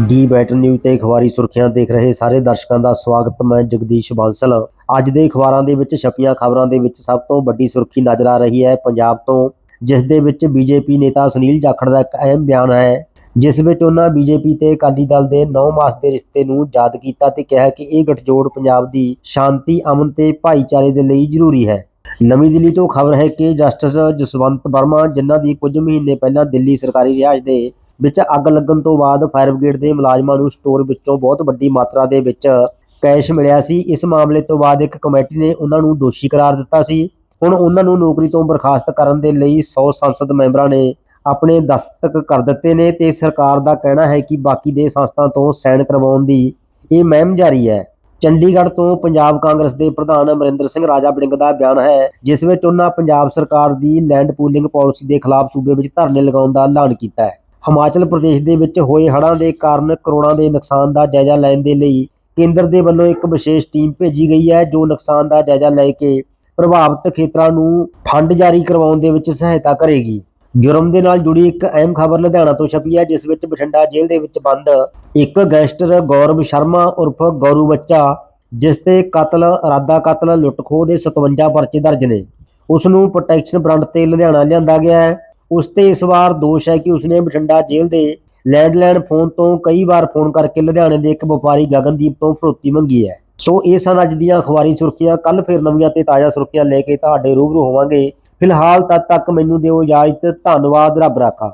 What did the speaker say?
D better news ਤੇ ਅਖਬਾਰੀ ਸੁਰਖੀਆਂ ਦੇਖ ਰਹੇ ਸਾਰੇ ਦਰਸ਼ਕਾਂ ਦਾ ਸਵਾਗਤ, ਮੈਂ ਜਗਦੀਸ਼ ਬਾਂਸਲ। ਅੱਜ ਦੇ ਅਖਬਾਰਾਂ ਦੇ ਵਿੱਚ ਛਪੀਆਂ ਖਬਰਾਂ ਦੇ ਵਿੱਚ ਸਭ ਤੋਂ ਵੱਡੀ ਸੁਰਖੀ ਨਜ਼ਰ ਆ ਰਹੀ ਹੈ ਪੰਜਾਬ ਤੋਂ, ਜਿਸ ਦੇ ਵਿੱਚ ਬੀਜੇਪੀ ਨੇਤਾ ਸੁਨੀਲ ਜਾਖੜ ਦਾ ਇੱਕ ਅਹਿਮ ਬਿਆਨ ਹੈ, ਜਿਸ ਵਿੱਚ ਉਹਨਾਂ ਬੀਜੇਪੀ ਤੇ ਅਕਾਲੀ ਦਲ ਦੇ 9 ਮਾਸ ਦੇ ਰਿਸ਼ਤੇ ਨੂੰ ਯਾਦ ਕੀਤਾ ਤੇ ਕਿਹਾ ਕਿ ਇਹ ਗਠਜੋੜ ਪੰਜਾਬ ਦੀ ਸ਼ਾਂਤੀ, ਅਮਨ ਤੇ ਭਾਈਚਾਰੇ ਦੇ ਲਈ ਜ਼ਰੂਰੀ ਹੈ। ਨਵੀਂ ਦਿੱਲੀ ਤੋਂ ਖਬਰ ਹੈ ਕਿ ਜਸਟਿਸ ਜਸਵੰਤ ਵਰਮਾ, ਜਿਨ੍ਹਾਂ ਦੀ ਕੁਝ ਮਹੀਨੇ ਪਹਿਲਾਂ ਦਿੱਲੀ ਸਰਕਾਰੀ ਰਿਹਾਇਸ਼ ਦੇ ਵਿੱਚ ਅੱਗ ਲੱਗਣ ਤੋਂ ਬਾਅਦ ਫਾਇਰ ਬ੍ਰਿਗੇਡ ਦੇ ਮੁਲਾਜ਼ਮਾਂ ਨੂੰ ਸਟੋਰ ਵਿੱਚੋਂ ਬਹੁਤ ਵੱਡੀ ਮਾਤਰਾ ਦੇ ਵਿੱਚ ਕੈਸ਼ ਮਿਲਿਆ ਸੀ। ਇਸ ਮਾਮਲੇ ਤੋਂ ਬਾਅਦ ਇੱਕ ਕਮੇਟੀ ਨੇ ਉਹਨਾਂ ਨੂੰ ਦੋਸ਼ੀ ਕਰਾਰ ਦਿੱਤਾ ਸੀ। ਹੁਣ ਉਹਨਾਂ ਨੂੰ ਨੌਕਰੀ ਤੋਂ ਬਰਖਾਸਤ ਕਰਨ ਦੇ ਲਈ 100 ਸੰਸਦ ਮੈਂਬਰਾਂ ਨੇ ਆਪਣੇ ਦਸਤਕ ਕਰ ਦਿੱਤੇ ਨੇ ਤੇ ਸਰਕਾਰ ਦਾ ਕਹਿਣਾ ਹੈ ਕਿ ਬਾਕੀ ਦੇ ਸੰਸਥਾ ਤੋਂ ਸਾਈਨ ਕਰਵਾਉਣ ਦੀ ਇਹ ਮਹਿਮ ਜਾਰੀ ਹੈ। ਚੰਡੀਗੜ੍ਹ ਤੋਂ ਪੰਜਾਬ ਕਾਂਗਰਸ ਦੇ ਪ੍ਰਧਾਨ ਅਮਰਿੰਦਰ ਸਿੰਘ ਰਾਜਾ ਬੜਿੰਗ ਦਾ ਬਿਆਨ ਹੈ, ਜਿਸ ਵਿੱਚ ਉਹਨਾਂ ਪੰਜਾਬ ਸਰਕਾਰ ਦੀ ਲੈਂਡ ਪੂਲਿੰਗ ਪਾਲਿਸੀ ਦੇ ਖਿਲਾਫ ਸੂਬੇ ਵਿੱਚ ਧਰਨੇ ਲਗਾਉਣ ਦਾ ਐਲਾਨ ਕੀਤਾ ਹੈ। ਹਿਮਾਚਲ ਪ੍ਰਦੇਸ਼ ਦੇ ਵਿੱਚ ਹੋਏ ਹੜ੍ਹਾਂ ਦੇ ਕਾਰਨ ਕਰੋੜਾਂ ਦੇ ਨੁਕਸਾਨ ਦਾ ਜਾਇਜ਼ਾ ਲੈਣ ਦੇ ਲਈ ਕੇਂਦਰ ਦੇ ਵੱਲੋਂ ਇੱਕ ਵਿਸ਼ੇਸ਼ ਟੀਮ ਭੇਜੀ ਗਈ ਹੈ, ਜੋ ਨੁਕਸਾਨ ਦਾ ਜਾਇਜ਼ਾ ਲੈ ਕੇ ਪ੍ਰਭਾਵਿਤ ਖੇਤਰਾਂ ਨੂੰ ਫੰਡ ਜਾਰੀ ਕਰਵਾਉਣ ਦੇ ਵਿੱਚ ਸਹਾਇਤਾ ਕਰੇਗੀ। ਜੁਰਮ ਦੇ ਨਾਲ ਜੁੜੀ ਇੱਕ ਅਹਿਮ ਖਬਰ ਲੁਧਿਆਣਾ ਤੋਂ ਛਪੀ ਹੈ, ਜਿਸ ਵਿੱਚ ਬਠਿੰਡਾ ਜੇਲ੍ਹ ਦੇ ਵਿੱਚ ਬੰਦ ਇੱਕ ਗੈਂਗਸਟਰ ਗੌਰਵ ਸ਼ਰਮਾ ਉਰਫ ਗੌਰੂ ਬੱਚਾ, ਜਿਸ ਤੇ ਕਤਲ ਇਰਾਦਾ ਕਤਲ ਲੁੱਟਖੋਹ ਦੇ 57 ਪਰਚੇ ਦਰਜ ਨੇ। ਉਸ ਨੂੰ ਪ੍ਰੋਟੈਕਸ਼ਨ ਬ੍ਰਾਂਡ ਤੇ ਲੁਧਿਆਣਾ ਲਿਆਂਦਾ ਗਿਆ ਹੈ। ਉਸ ਤੇ ਇਸ ਵਾਰ ਦੋਸ਼ ਹੈ ਕਿ ਉਸਨੇ ਬਠਿੰਡਾ ਜੇਲ੍ਹ ਦੇ ਲੈਂਡਲਾਈਨ ਫੋਨ ਤੋਂ ਕਈ ਵਾਰ ਫੋਨ ਕਰਕੇ ਲੁਧਿਆਣੇ ਦੇ ਇੱਕ ਵਪਾਰੀ ਗਗਨਦੀਪ ਤੋਂ ਫਰੋਤੀ ਮੰਗੀ ਹੈ। ਸੋ ਇਹ ਸਨ ਅੱਜ ਦੀਆਂ ਅਖਬਾਰੀ ਸੁਰਖੀਆਂ ਕੱਲ ਫਿਰ ਨਵੀਆਂ ਤੇ ਤਾਜ਼ਾ ਸੁਰਖੀਆਂ ਲੈ ਕੇ ਤੁਹਾਡੇ ਰੂਬਰੂ ਹੋਵਾਂਗੇ। ਫਿਲਹਾਲ ਤਦ ਤੱਕ ਮੈਨੂੰ ਦਿਓ ਇਜਾਜ਼ਤ, ਧੰਨਵਾਦ, ਰੱਬ ਰਾਖਾ।